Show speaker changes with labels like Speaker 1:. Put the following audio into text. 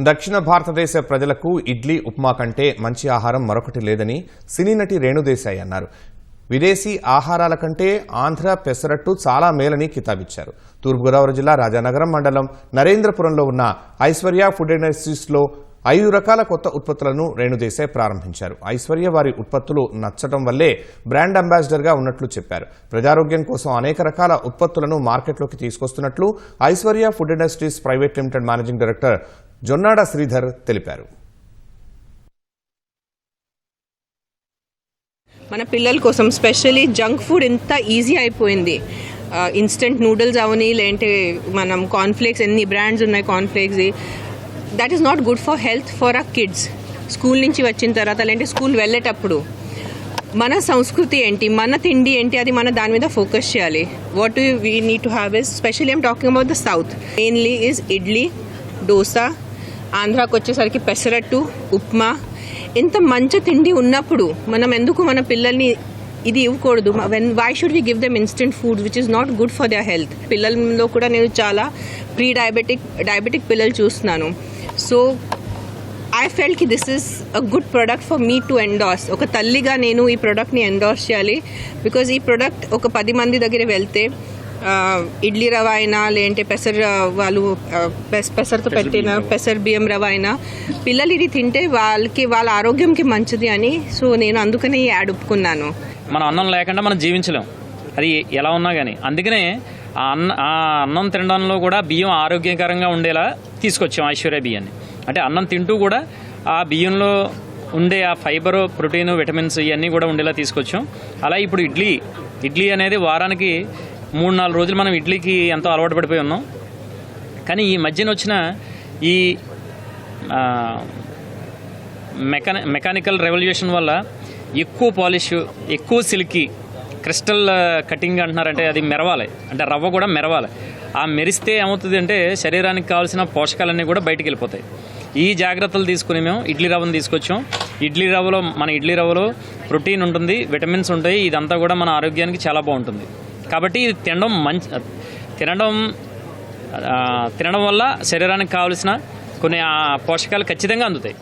Speaker 1: దక్షిణ భారతదేశ ప్రజలకు ఇడ్లీ ఉప్మా కంటే మంచి ఆహారం మరొకటి లేదని సినీ నటి రేణుదేశాయ్ అన్నారు. విదేశీ ఆహారాల కంటే ఆంధ్ర పెసరట్టు చాలా మేలని కితాబిచ్చారు. తూర్పుగోదావరి జిల్లా రాజానగరం మండలం నరేంద్రపురంలో ఉన్న ఐశ్వర్య ఫుడ్ ఇండస్ట్రీస్లో ఐదు రకాల కొత్త ఉత్పత్తులను రేణుదేశాయ్ ప్రారంభించారు. ఐశ్వర్య వారి ఉత్పత్తులు నచ్చటం వల్లే బ్రాండ్ అంబాసిడర్గా ఉన్నట్లు చెప్పారు. ప్రజారోగ్యం కోసం అనేక రకాల ఉత్పత్తులను మార్కెట్లోకి తీసుకొస్తున్నట్లు Aishwarya food industries private limited managing director Jonnada Sridhar తెలిపారు.
Speaker 2: మన పిల్లల కోసం స్పెషల్లీ జంక్ ఫుడ్ ఎంత ఈజీ అయిపోయింది. ఇన్స్టెంట్ నూడిల్స్ అవని లేదంటే మనం కార్న్ఫ్లేక్స్ ఎన్ని బ్రాండ్స్ ఉన్నాయి cornflakes that is not good for health for a kids school నుంచి వచ్చిన తర్వాత లేదంటే స్కూల్ వెళ్ళేటప్పుడు మన సంస్కృతి ఏంటి మన తిండి ఏంటి అది మన దాని మీద ఫోకస్ చేయాలి. What we need to have is specially I'm talking about the south mainly is idli dosa ఆంధ్రాకు వచ్చేసరికి పెసరట్టు ఉప్మా. ఇంత మంచి తిండి ఉన్నప్పుడు మనం ఎందుకు మన పిల్లల్ని ఇది ఇవ్వకూడదు? When why should we give them instant food which is not good for their health పిల్లల్లో కూడా నేను చాలా ప్రీ డయాబెటిక్ డయాబెటిక్ పిల్లలు చూస్తున్నాను. So I felt this is a good product for me to endorse ఒక తల్లిగా నేను ఈ ప్రోడక్ట్ని ఎండార్స్ చేయాలి. బికాజ్ ఈ ప్రోడక్ట్ ఒక పది మంది దగ్గర వెళ్తే ఇడ్లీ రవ అయినా లేదంటే పెసర వాళ్ళు పెసరతో పెట్టిన పెసర బియ్యం రవ అయినా. పిల్లలు ఇది తింటే వాళ్ళకి వాళ్ళ ఆరోగ్యంకి మంచిది అని సో నేను అందుకనే యాడ్ ఒప్పుకున్నాను.
Speaker 3: మనం అన్నం లేకుండా మనం జీవించలేం. అది ఎలా ఉన్నా కానీ అందుకనే ఆ అన్న ఆ అన్నం తినడంలో కూడా బియ్యం ఆరోగ్యకరంగా ఉండేలా తీసుకొచ్చాం ఐశ్వర్య బియ్యాన్ని. అంటే అన్నం తింటూ కూడా ఆ బియ్యంలో ఉండే ఆ ఫైబర్ ప్రోటీన్ విటమిన్స్ ఇవన్నీ కూడా ఉండేలా తీసుకొచ్చాం. అలా ఇప్పుడు ఇడ్లీ ఇడ్లీ అనేది వారానికి మూడు నాలుగు రోజులు మనం ఇడ్లీకి ఎంతో అలవాటు పడిపోయి ఉన్నాం. కానీ ఈ మధ్యన వచ్చిన ఈ మెకాని మెకానికల్ రెవల్యూషన్ వల్ల ఎక్కువ పాలిష్ ఎక్కువ సిల్కీ క్రిస్టల్ కటింగ్ అంటున్నారంటే అది మెరవాలి. అంటే రవ్వ కూడా మెరవాలి. ఆ మెరిస్తే ఏమవుతుంది అంటే శరీరానికి కావాల్సిన పోషకాలన్నీ కూడా బయటికి వెళ్ళిపోతాయి ఈ జాగ్రత్తలు తీసుకుని మేము ఇడ్లీ రవ్వను తీసుకొచ్చాం. ఇడ్లీ రవ్వలో మన ఇడ్లీ రవ్వలో ప్రోటీన్ ఉంటుంది విటమిన్స్ ఉంటాయి. ఇదంతా కూడా మన ఆరోగ్యానికి చాలా బాగుంటుంది. కాబట్టి ఇది తినడం మంచి తినడం తినడం వల్ల శరీరానికి కావలసిన కొన్ని పోషకాలు ఖచ్చితంగా అందుతాయి.